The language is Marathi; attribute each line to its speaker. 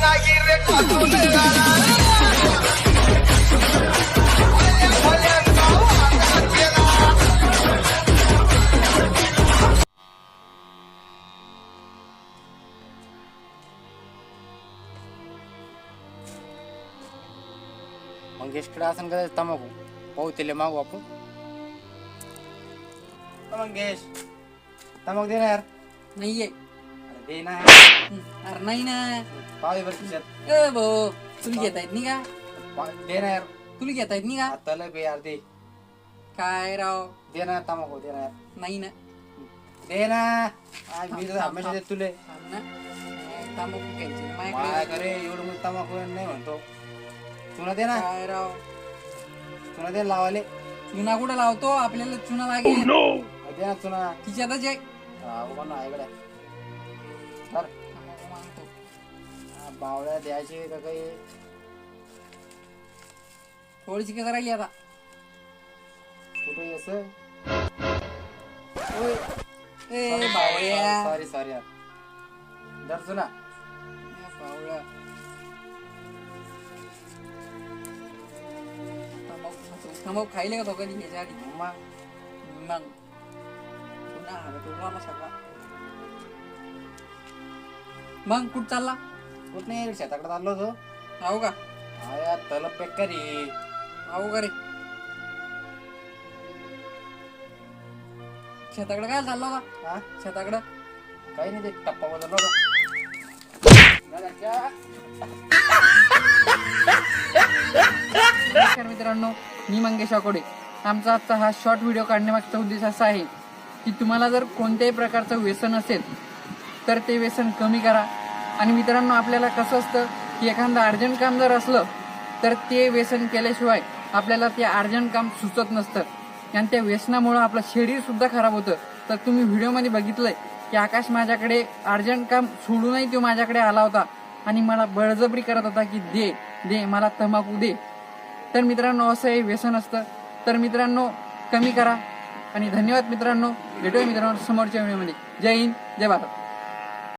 Speaker 1: नाही रे पाठून आला. भल्यांचा वादा केला.
Speaker 2: मंगेशकडे असं का तंबाखू पाहू दे ना अरे ना
Speaker 3: नाही ना.
Speaker 2: पाव खिशात
Speaker 3: ए भाऊ तुला घेता येत नाही का?
Speaker 2: पाव- दे ना यार.
Speaker 3: तुला घेता येत नाही का?
Speaker 2: बे यार दे.
Speaker 3: काय राव?
Speaker 2: दे ना तंबाखू दे ना यार.
Speaker 3: नाही ना.
Speaker 2: दे ना. मी तर हमेशा देत तुले.
Speaker 3: थांब ना. ए, तांबाखू घ्यायची ना
Speaker 2: माय
Speaker 3: माझ्याकडे
Speaker 2: करे एवढं मी तंबाखू नाही म्हणतो. तुला दे ना.
Speaker 3: काय राव?
Speaker 2: तुला दे लावाले.
Speaker 3: चुना कुठं लावतो? आपल्याला चुना लागेल.
Speaker 2: दे ना तुला
Speaker 3: तिच्यातच आहे.
Speaker 2: ना इकडे. बावळ्या द्यायचे का काही
Speaker 3: थोडीशी कसं राहिली आता
Speaker 2: कुठे असं
Speaker 3: ए बावळ्या
Speaker 2: सॉरी सॉरी यार दर तुला
Speaker 3: ए, बावळा तांबाखू खातो. तांबाखू खायले का तो कधी घ्यायच्या आधी
Speaker 2: मग
Speaker 3: मग पुन्हा हवे तुला आला सगळा मग कुठं चालला?
Speaker 2: कुठ नाही शेताकडे चाललो होतो.
Speaker 3: आहो का?
Speaker 2: यार तलब पेक करी
Speaker 3: आहो का रे? शेताकडे काय चालला होता?
Speaker 2: हा?
Speaker 3: शेताकडं?
Speaker 2: काही नाही ते टप्पा बदललो होतो.
Speaker 3: नमस्कार मित्रांनो मी मंगेश आकोडे आमचा आजचा हा शॉर्ट व्हिडिओ काढण्यामागचा उद्देश असा आहे की तुम्हाला जर कोणत्याही प्रकारचं व्यसन असेल तर ते व्यसन कमी करा. आणि मित्रांनो आपल्याला कसं असतं की एखादं अर्जंट काम जर असलं तर ते व्यसन केल्याशिवाय आपल्याला ते अर्जंट काम सुचत नसतं. आणि त्या व्यसनामुळं आपलं शरीरसुद्धा खराब होतं. तर तुम्ही व्हिडिओमध्ये बघितलंय की आकाश माझ्याकडे अर्जंट काम सोडूनही तो माझ्याकडे आला होता आणि मला बळजबरी करत होता की दे दे मला तंबाखू दे. तर मित्रांनो असं हे व्यसन असतं. तर मित्रांनो कमी करा. आणि धन्यवाद मित्रांनो. भेटूया मित्रांनो समोरच्या व्हिडिओमध्ये. जय हिंद जय भारत.